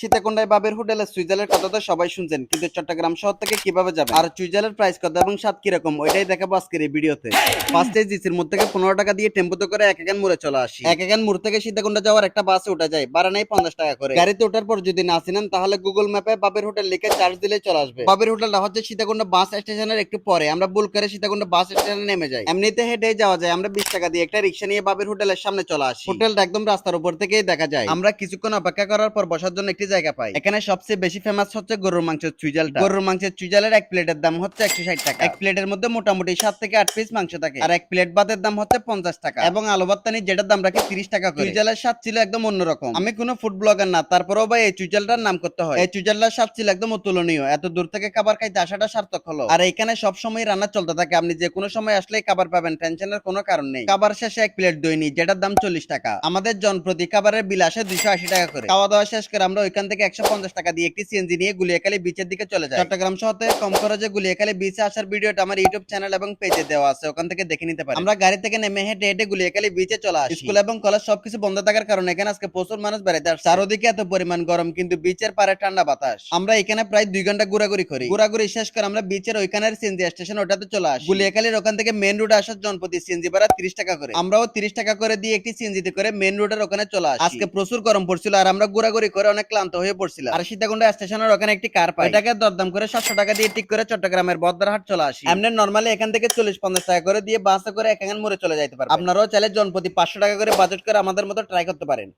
সীতাকুণ্ডায় বাবের হোটেলে সুইজালের কথা তো সবাই শুনছেন, কিন্তু চট্টগ্রাম শহর থেকে কীভাবে যাবেন? আর সুইজালের প্রাইস কত এবং স্বাদ কীরকম, ওইটাই দেখাবো আজকের এই ভিডিওতে। ফার্স্টে জিসির মোড় থেকে পনেরো টাকা দিয়ে টেম্পোতে করে এক একান মোড়ে চলে আসি। এক একান মোড় থেকে সীতাকুণ্ডা যাওয়ার একটা বাসে ওঠা যায় বাড়া নেই পঞ্চাশ টাকা করে। গাড়িতে ওঠার পর যদি না চিনেন তাহলে গুগল ম্যাপে বাবের হোটেল লিখে চার্জ দিলে চলে আসবে। বাবের হোটেলটা হচ্ছে সীতাকুণ্ডা বাস স্টেশনের একটু পরে, আমরা ভুল করে সীতাকুণ্ডা বাস স্টেশনে নেমে যাই। এমনিতে হেঁটে যাওয়া যায়, আমরা বিশ টাকা দিয়ে একটা রিক্সা নিয়ে বাবের হোটেলের সামনে চলে আসি। হোটেলটা একদম রাস্তার উপর থেকেই দেখা যায়। আমরা কিছুক্ষণ অপেক্ষা করার পর বসার জন্য একটি জায়গা পাই। এখানে সবচেয়ে বেশি ফেমাস হচ্ছে গরুর মাংসের চুইজালটা। গরুর মাংসের চুইজালের এক প্লেটের দাম হচ্ছে একশো ষাট টাকা। এক প্লেটের মধ্যে মোটামুটি সাত থেকে আট পিস মাংস থাকে। আর এক প্লেট ভাতের দাম হচ্ছে পঞ্চাশ টাকা। এবং আলু ভর্তানি যেটার দাম রাখি তিরিশ টাকা করে। চুইজালের স্বাদ ছিল একদম অন্যরকম। আমি কোনো ফুড ব্লগার না তারপরেও ভাই এই চুইজালটার নাম করতে হয়। এই চুইজালটার স্বাদ ছিল একদম অতুলনীয়। এত দূর থেকে খাবার খাইতে আসাটা সার্থক হলো। আর এখানে সব সময় রান্না চলতে থাকে। আপনি যে কোনো সময় আসলেই খাবার পাবেন টেনশনের কোনো কারণ নেই। খাবার শেষে এক প্লেট দই নিই যেটার দাম চল্লিশ টাকা। আমাদের জনপ্রতি খাবারের বিল আসে দুইশো আশি টাকা করে। খাওয়া দাওয়া শেষ করে আমরা ওইখান থেকে একশো পঞ্চাশ টাকা দিয়ে একটি সিএনজি নিয়ে গুলিয়াখালী বিচের দিকে চলে যায়। চট্টগ্রাম শহর কম খরচে গুলিয়াখালী বিচে আসার ভিডিওটা আমার ইউটিউব চ্যানেল এবং পেজে দেওয়া আছে, ওখান থেকে দেখে নিতে পারি আমরা গাড়ি থেকে নেমে হেঁটে হেঁটে গুলিয়াখালী বিচে চলে আসি। স্কুল এবং কলেজ সবকিছু বন্ধ থাকার কারণে এখানে আজকে প্রচুর মানুষ বেড়াতে আসছে। চারোদিকে এত পরিমাণ গরম, কিন্তু বিচের পারে ঠান্ডা বাতাস। আমরা এখানে প্রায় দুই ঘণ্টা ঘোরাঘুরি করি। ঘোরাঘুরি শেষ করে আমরা বিচের ওইখানের সিএনজি স্টেশন ওটাতে চলে আসি। গুলিয়াখালীর ওখান থেকে মেন রোড আসার জনপ্রতি সিএনজি ভাড়া তিরিশ টাকা করে। আমরাও তিরিশ টাকা করে দিয়ে একটি সিএনজিতে করে মেন রোডের ওখানে চলে আসি। আজকে প্রচুর গরম পড়ছিল আর আমরা ঘোরাঘুরি করে অনেক ক্লান্ত হয়ে পড়ছিল আর সীতাকুণ্ড স্টেশনের ওখানে একটি কার পাই। এটাকে দরদাম করে সাতশো টাকা দিয়ে ঠিক করে চট্টগ্রামের বদ্রাহাট চলে আসি। এমনি নর্মালি এখান থেকে চল্লিশ পঞ্চাশ টাকা করে দিয়ে বাসে করে এক মোড়ে চলে যাইতে পারে আপনারাও চাইলে জনপ্রতি পাঁচশো টাকা করে বাজেট করে আমাদের মতো ট্রাই করতে পারেন।